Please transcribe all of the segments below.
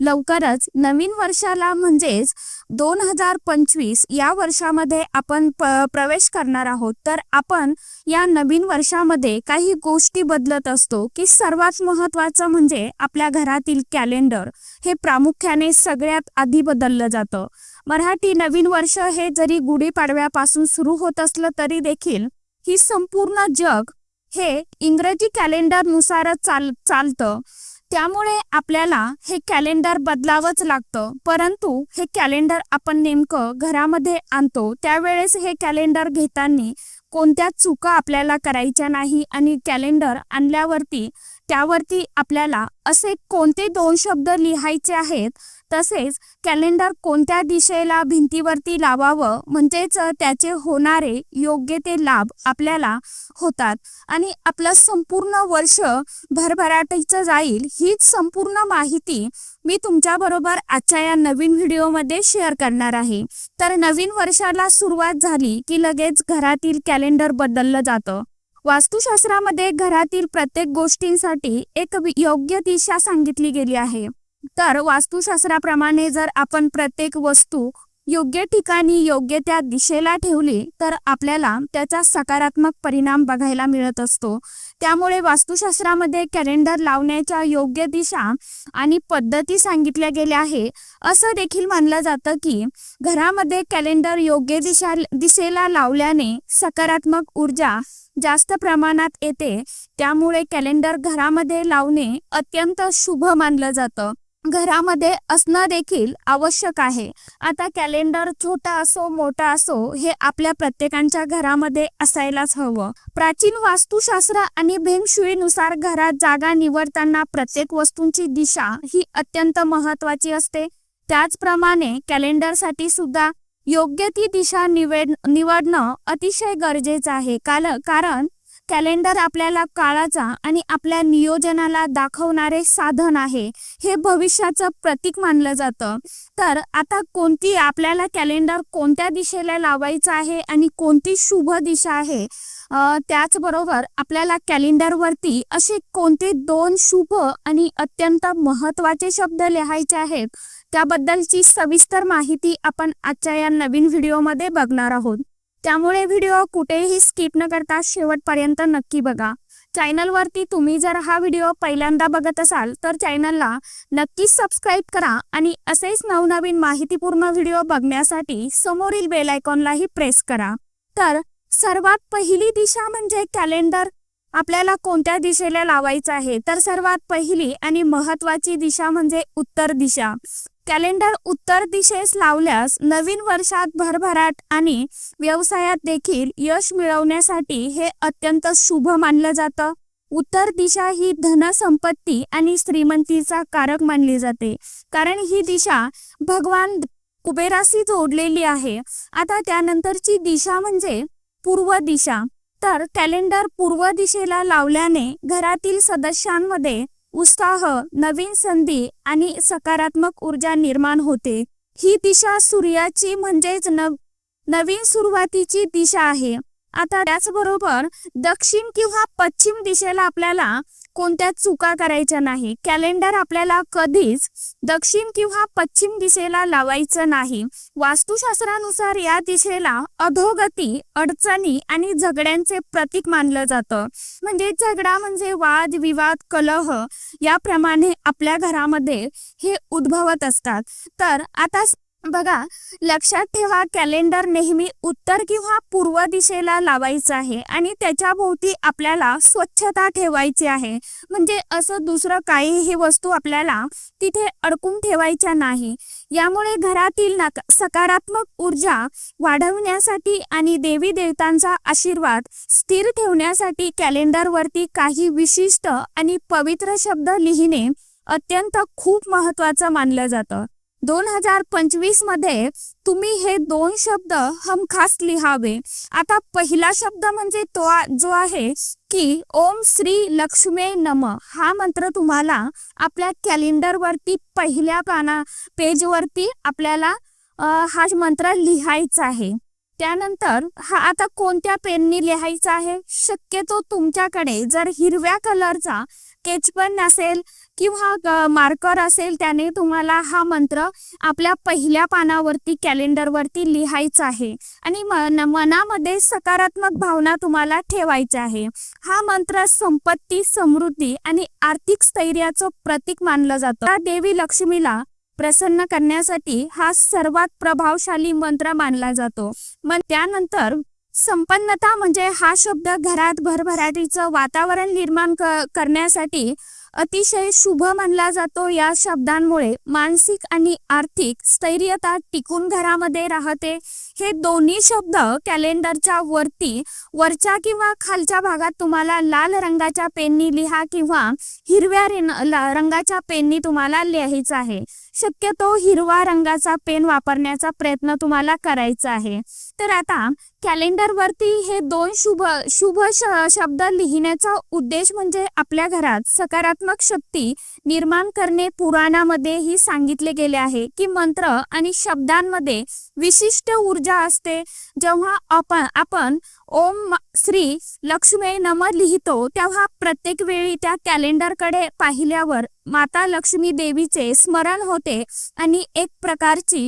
लवकरच नवीन वर्षाला म्हणजेच दोन हजार पंचवीस या वर्षामध्ये आपण प्रवेश करणार आहोत. तर आपण या नवीन वर्षामध्ये काही गोष्टी बदलत असतो की सर्वात महत्त्वाचं म्हणजे आपल्या घरातील कॅलेंडर हे प्रामुख्याने सगळ्यात आधी बदललं जातं. मराठी नवीन वर्ष हे जरी गुढीपाडव्यापासून सुरू होत असलं तरी देखील ही संपूर्ण जग हे इंग्रजी कॅलेंडरनुसारच चाल चालतं. त्यामुळे आपल्याला हे कॅलेंडर बदलावंच लागतं. परंतु हे कॅलेंडर आपण नेमकं घरामध्ये आणतो त्यावेळेस हे कॅलेंडर घेताना कोणत्या चुका आपल्याला करायच्या नाही आणि कॅलेंडर आणल्यावरती त्यावरती आपल्याला असे कोणते दोन शब्द लिहायचे आहेत तसेच कॅलेंडर कोणत्या दिशेला भिंतीवरती लावावं म्हणजेच त्याचे होणारे योग्य ते लाभ आपल्याला होतात. आणि आपलं संपूर्ण वर्ष भरभराटीचं जाईल हीच संपूर्ण माहिती मी तुमच्याबरोबर आजच्या या नवीन व्हिडिओमध्ये शेअर करणार आहे. तर नवीन वर्षाला सुरुवात झाली की लगेच घरातील कॅलेंडर बदललं जातं. वास्तुशास्त्रामध्ये घरातील प्रत्येक गोष्टींसाठी एक योग्य दिशा सांगितली गेली आहे. तर वास्तुशास्त्राप्रमाणे जर आपण प्रत्येक वस्तू योग्य ठिकाणी योग्य त्या दिशेला ठेवली तर आपल्याला त्याचा सकारात्मक परिणाम बघायला मिळत असतो. त्यामुळे वास्तुशास्त्रामध्ये कॅलेंडर लावण्याच्या योग्य दिशा आणि पद्धती सांगितल्या गेल्या आहे. असं देखील मानलं जातं की घरामध्ये कॅलेंडर योग्य दिशा दिशेला लावल्याने सकारात्मक ऊर्जा जास्त प्रमाणात येते. त्यामुळे कॅलेंडर घरामध्ये लावणे अत्यंत शुभ मानलं जातं. घरामध्ये असणं देखील आवश्यक आहे. आता कॅलेंडर छोटा असो मोठा असो हे आपल्या प्रत्येकांच्या घरामध्ये असायलाच हवं. प्राचीन वास्तुशास्त्र आणि भेंगशुईनुसार घरात जागा निवडताना प्रत्येक वस्तूंची दिशा ही अत्यंत महत्वाची असते. त्याचप्रमाणे कॅलेंडरसाठी सुद्धा योग्य ती दिशा निवड निवडणं अतिशय गरजेचं आहे. काल कारण कॅलेंडर आपल्याला काळाचा आणि आपल्या नियोजनाला दाखवणारे साधन आहे. हे भविष्याचं प्रतीक मानलं जातं. तर आता कोणती आपल्याला कॅलेंडर कोणत्या दिशेला लावायचं आहे आणि कोणती शुभ दिशा आहे? त्याचबरोबर आपल्याला कॅलेंडरवरती असे कोणते दोन शुभ आणि अत्यंत महत्त्वाचे शब्द लिहायचे आहेत? त्याबद्दलची सविस्तर माहिती आपण आजच्या या नवीन व्हिडिओमध्ये बघणार आहोत. त्यामुळे व्हिडिओ कुठेही स्किप न करता शेवटपर्यंत नक्की बघा. चॅनलवरती तुम्ही जर हा व्हिडिओ पहिल्यांदा बघत असाल तर चॅनलला नक्कीच सबस्क्राईब करा आणि असेच नवनवीन माहितीपूर्ण व्हिडिओ बघण्यासाठी समोरील बेल आयकॉनलाही प्रेस करा. तर सर्वात पहिली दिशा म्हणजे कॅलेंडर. आपल्याला कोणत्या दिशेला लावायचं आहे? तर सर्वात पहिली आणि महत्वाची दिशा म्हणजे उत्तर दिशा. कॅलेंडर उत्तर दिशेस लावल्यास नवीन वर्षात भरभराट आणि व्यवसायात देखील यश मिळवण्यासाठी हे अत्यंत शुभ मानलं जातं. उत्तर दिशा ही धनसंपत्ती आणि श्रीमंतीचा कारक मानली जाते. कारण ही दिशा भगवान कुबेराशी जोडलेली आहे. आता त्यानंतरची दिशा म्हणजे पूर्व दिशा. तर कॅलेंडर पूर्व दिशेला लावल्याने घरातील सदस्यांमध्ये उत्साह नवीन संधी आणि सकारात्मक ऊर्जा निर्माण होते. ही दिशा सूर्याची म्हणजेच नव नवीन सुरुवातीची दिशा आहे. आता त्याचबरोबर दक्षिण किंवा पश्चिम दिशेला आपल्याला कोणत्या चुका करायच्या नाही. कॅलेंडर आपल्याला कधीच दक्षिण किंवा पश्चिम दिशेला लावायचं नाही. वास्तुशास्त्रानुसार या दिशेला अधोगती अडचणी आणि झगड्यांचे प्रतीक मानलं जातं. म्हणजे झगडा म्हणजे वाद विवाद कलह याप्रमाणे आपल्या घरामध्ये हे उद्भवत असतात. तर आता बघा लक्षात ठेवा कॅलेंडर नेहमी उत्तर किंवा पूर्व दिशेला लावायचा आहे आणि त्याच्या भोवती आपल्याला स्वच्छता ठेवायची आहे. म्हणजे असं दुसरं काहीही वस्तू आपल्याला तिथे अडकून ठेवायच्या नाही. यामुळे घरातील नक सकारात्मक ऊर्जा वाढवण्यासाठी आणि देवी देवतांचा आशीर्वाद स्थिर ठेवण्यासाठी कॅलेंडरवरती काही विशिष्ट आणि पवित्र शब्द लिहिणे अत्यंत खूप महत्वाचं मानलं जातं. दोन हजार पंचवीसमध्ये तुम्ही हे दोन शब्द हमखास लिहावे. आता पहिला शब्द म्हणजे तो जो आहे की ओम श्री लक्ष्मी नम. हा मंत्र तुम्हाला आपल्या कॅलेंडर वरती पहिल्या पाना पेज वरती आपल्याला हा मंत्र लिहायचा आहे. त्यानंतर हा आता कोणत्या पेननी लिहायचा आहे? शक्यतो तुमच्याकडे जर हिरव्या कलरचा पेन असेल किंवा मार्कर असेल त्याने तुम्हाला हा मंत्र आपल्या पहिल्या पानावरती कॅलेंडरवरती लिहायचा आहे. आणि मन मनामध्ये सकारात्मक भावना तुम्हाला ठेवायच्या आहे. हा मंत्र संपत्ती समृद्धी आणि आर्थिक स्थैर्याचं प्रतीक मानलं जातं. देवी लक्ष्मीला प्रसन्न करण्यासाठी हा सर्वात प्रभावशाली मंत्र मानला जातो. मग त्यानंतर संपन्नता म्हणजे हा शब्द घरात भरभराटीचं वातावरण निर्माण करण्यासाठी अतिशय शुभ मानला जातो या शब्दांमुळे. मानसिक आणि आर्थिक स्थैर्यता टिकून घरामध्ये राहते. हे दोन्ही शब्द कॅलेंडरच्या वरती वरच्या किंवा खालच्या भागात तुम्हाला लाल रंगाच्या पेननी लिहा किंवा हिरव्या रंगाच्या पेननी तुम्हाला लिहायचं आहे. शक्यतो हिरवा रंगाचा पेन वापरण्याचा प्रयत्न तुम्हाला करायचा आहे. तर आता कॅलेंडर वरती हे दोन शुभ शुभ श- शब्द लिहिण्याचा उद्देश म्हणजे आपल्या घरात सकारात्मक शक्ती निर्माण करणे पुराणामध्ये ही सांगितले गेले आहे की मंत्र आणि शब्दांमध्ये विशिष्ट ऊर्जा असते. जेव्हा आपण आपण ओम श्री लक्ष्मी नम लिहितो तेव्हा प्रत्येक वेळी त्या कॅलेंडरकडे पाहिल्यावर माता लक्ष्मी देवीचे स्मरण होते आणि एक प्रकारची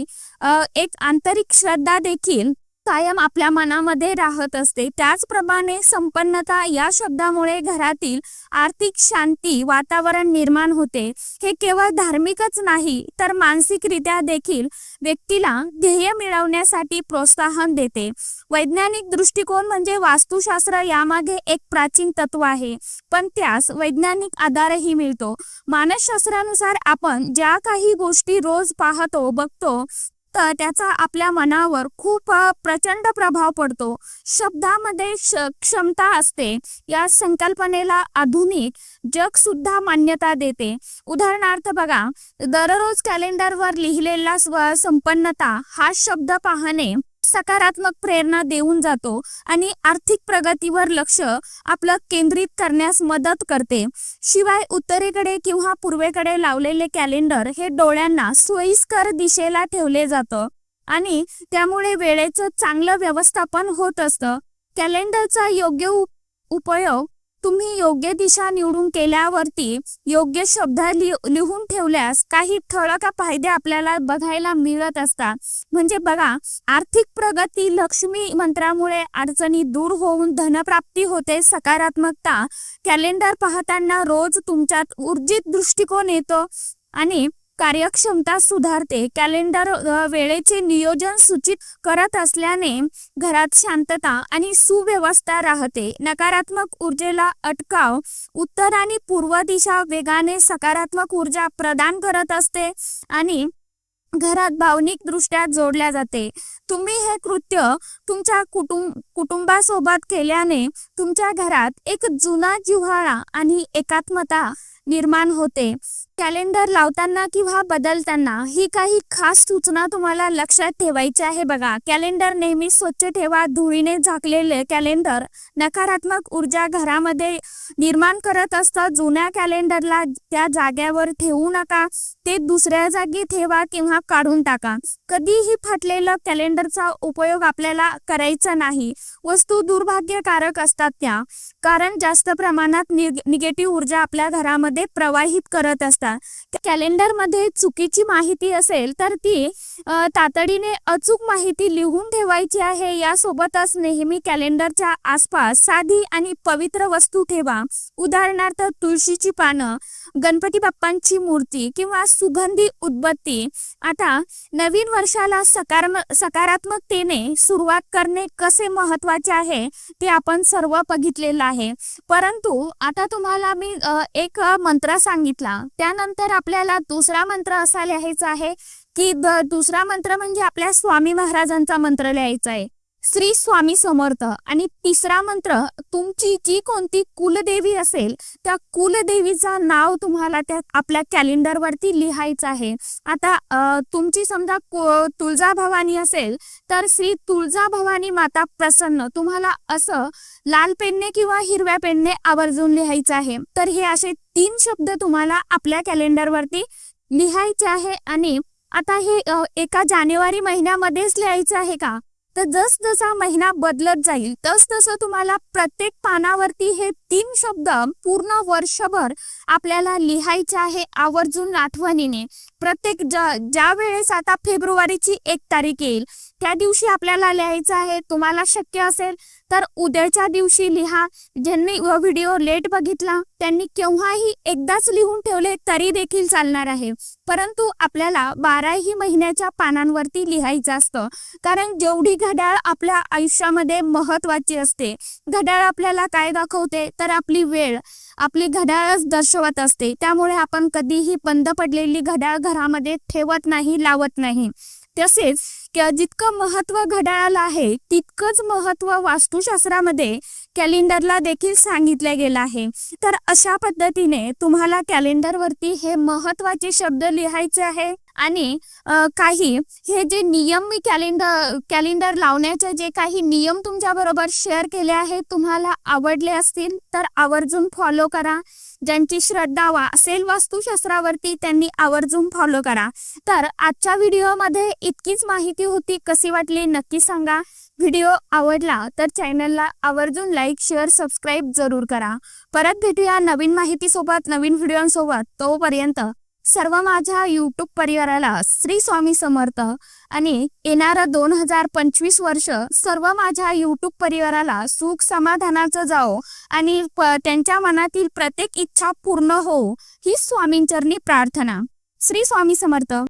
एक आंतरिक श्रद्धा देखील कायम आपल्या मनामध्ये राहत असते. त्याचप्रमाणे संपन्नता या शब्दामुळे घरातील आर्थिक शांती वातावरण निर्माण होते. हे केवळ धार्मिकच नाही तर मानसिकरित्या देखील व्यक्तीला ध्येय मिळवण्यासाठी प्रोत्साहन देते. वैज्ञानिक दृष्टिकोन म्हणजे वास्तुशास्त्र यामागे एक प्राचीन तत्व आहे पण त्यास वैज्ञानिक आधारही मिळतो. मानसशास्त्रानुसार आपण ज्या काही गोष्टी रोज पाहतो बघतो त्याचा आपल्या मनावर खूप प्रचंड प्रभाव पडतो. शब्दामध्ये श- क्षमता असते. या संकल्पनेला आधुनिक जग सुद्धा मान्यता देते. उदाहरणार्थ बघा दररोज कॅलेंडरवर लिहिलेला स्व संपन्नता हा शब्द पाहणे सकारात्मक प्रेरणा देऊन जातो आणि आर्थिक प्रगतीवर लक्ष आपलं केंद्रित करण्यास मदत करते. शिवाय उत्तरेकडे किंवा पूर्वेकडे लावलेले कॅलेंडर हे डोळ्यांना सोयीस्कर दिशेला ठेवले जातं आणि त्यामुळे वेळेचं चांगलं व्यवस्थापन होत असतं. कॅलेंडरचा योग्य उपयोग तुम्ही योग्य दिशा निवडून केल्यावरती योग्य शब्द लिहून ठेवल्यास काही ठळक फायदे आपल्याला बघायला मिळत असतात. म्हणजे बघा आर्थिक प्रगती लक्ष्मी मंत्रामुळे अडचणी दूर होऊन धनप्राप्ती होते सकारात्मकता. कॅलेंडर पाहताना रोज तुमच्यात ऊर्जित दृष्टिकोन येतो. आणि कार्यक्षमता सुधारते. कॅलेंडर वेळेचे नियोजन सूचित करत असल्याने घरात शांतता आणि सुव्यवस्था राहते. नकारात्मक ऊर्जेला अटकाव उत्तर आणि पूर्व दिशा वेगाने सकारात्मक ऊर्जा प्रदान करत असते आणि घरात भावनिक दृष्ट्या जोडल्या जाते. तुम्ही हे कृत्य तुमच्या कुटुंब कुटुंबासोबत केल्याने तुमच्या घरात एक जुना जिव्हाळा आणि एकात्मता निर्माण होते. कॅलेंडर लावताना किंवा बदलताना ही काही खास सूचना तुम्हाला लक्षात ठेवायची आहे बघा. कॅलेंडर नेहमी स्वच्छ ठेवा धुळीने झाकलेले कॅलेंडर नकारात्मक ऊर्जा घरामध्ये निर्माण करत असतं. जुन्या कॅलेंडरला त्या जाग्यावर ठेवू नका ते दुसऱ्या जागी ठेवा किंवा काढून टाका. कधीही फाटलेलं सिलेंडरचा उपयोग आपल्याला करायचा नाही. वस्तू दुर्भाग्यकारक असतात त्या. कारण जास्त प्रमाणात निगेटिव्ह ऊर्जा आपल्या घरामध्ये प्रवाहित करत असतात. कॅलेंडरमध्ये चुकीची माहिती असेल तर ती तातडीने अचूक माहिती लिहून ठेवायची आहे. यासोबतच नेहमी कॅलेंडरच्या आसपास साधी आणि पवित्र वस्तू ठेवा. उदाहरणार्थ तुळशीची पानं गणपती बाप्पांची मूर्ती किंवा सुगंधी उदबत्ती. आता नवीन वर्षाला सकार सकारात्मकतेने सुरुवात करणे कसे महत्त्वाचे आहे ते आपण सर्व बघितलेलं आहे. परंतु आता तुम्हाला मी एक मंत्र सांगितला. त्यानंतर आपल्याला दुसरा मंत्र असा लिहायचा आहे की दुसरा मंत्र म्हणजे आपल्या स्वामी महाराजांचा मंत्र लिहायचा आहे. श्री स्वामी समर्थ. आणि तिसरा मंत्र तुमची जी कोणती कुलदेवी असेल त्या कुलदेवीचं नाव तुम्हाला त्या आपल्या कॅलेंडरवरती लिहायचं आहे. आता तुमची समजा तुळजा तुळजाभवानी असेल तर श्री तुळजाभवानी माता प्रसन्न. तुम्हाला असं लाल पेनने किंवा हिरव्या पेनने आवर्जून लिहायचं आहे. तर हे असे तीन शब्द तुम्हाला आपल्या कॅलेंडरवरती लिहायचे आहे. आणि आता हे एका जानेवारी महिन्यामध्येच लिहायचं आहे का? तर जस जसा महिना बदलत जाईल तस तसं तुम्हाला प्रत्येक पानावरती हे तीन शब्द पूर्ण वर्षभर आपल्याला लिहायचे आहे आवर्जून आठवणीने. प्रत्येक ज्या वेळेस आता फेब्रुवारीची एक तारीख येईल त्या दिवशी आपल्याला लिहायचं आहे. तुम्हाला शक्य असेल तर उद्याच्या दिवशी लिहा. ज्यांनी व्हिडिओ लेट बघितला त्यांनी केव्हाही एकदाच लिहून ठेवले तरी देखील चालणार आहे. परंतु आपल्याला बाराही महिन्याच्या पानांवरती लिहायचं असतं. कारण जेवढी घड्याळ आपल्या आयुष्यामध्ये महत्वाची असते घड्याळ आपल्याला काय दाखवते? तर आपली वेळ. आपली घड्याळच दर्शवत असते. त्यामुळे आपण कधीही बंद पडलेली घड्याळ घरामध्ये ठेवत नाही लावत नाही. तसेच जितकं महत्त्व घड्याळाला आहे तितकंच महत्त्व वास्तुशास्त्रामध्ये कॅलेंडरला देखील सांगितले गेलं आहे. तर अशा पद्धतीने तुम्हाला कॅलेंडरवरती हे महत्त्वाचे शब्द लिहायचे आहे आणि काही हे जे नियम मी कॅलेंडर कॅलेंडर लावण्याचे जे काही नियम तुमच्या बरोबर शेअर केले आहेत तुम्हाला आवडले असतील तर आवर्जून फॉलो करा. ज्यांची श्रद्धा वा असेल वास्तुशास्त्रावरती त्यांनी आवर्जून फॉलो करा. तर आजच्या व्हिडिओमध्ये इतकीच माहिती होती. कशी वाटली नक्की सांगा. व्हिडिओ आवडला तर चॅनलला आवर्जून लाईक शेअर सबस्क्राईब जरूर करा. परत भेटूया नवीन माहितीसोबत नवीन व्हिडिओसोबत. तोपर्यंत सर्व माझ्या यूट्यूब परिवाराला श्री स्वामी समर्थ आणि येणारं दोन हजार पंचवीस वर्ष सर्व माझ्या यूट्यूब परिवाराला सुख समाधानाचं जाओ आणि त्यांच्या मनातील प्रत्येक इच्छा पूर्ण हो ही स्वामींचरणी प्रार्थना. श्री स्वामी समर्थ.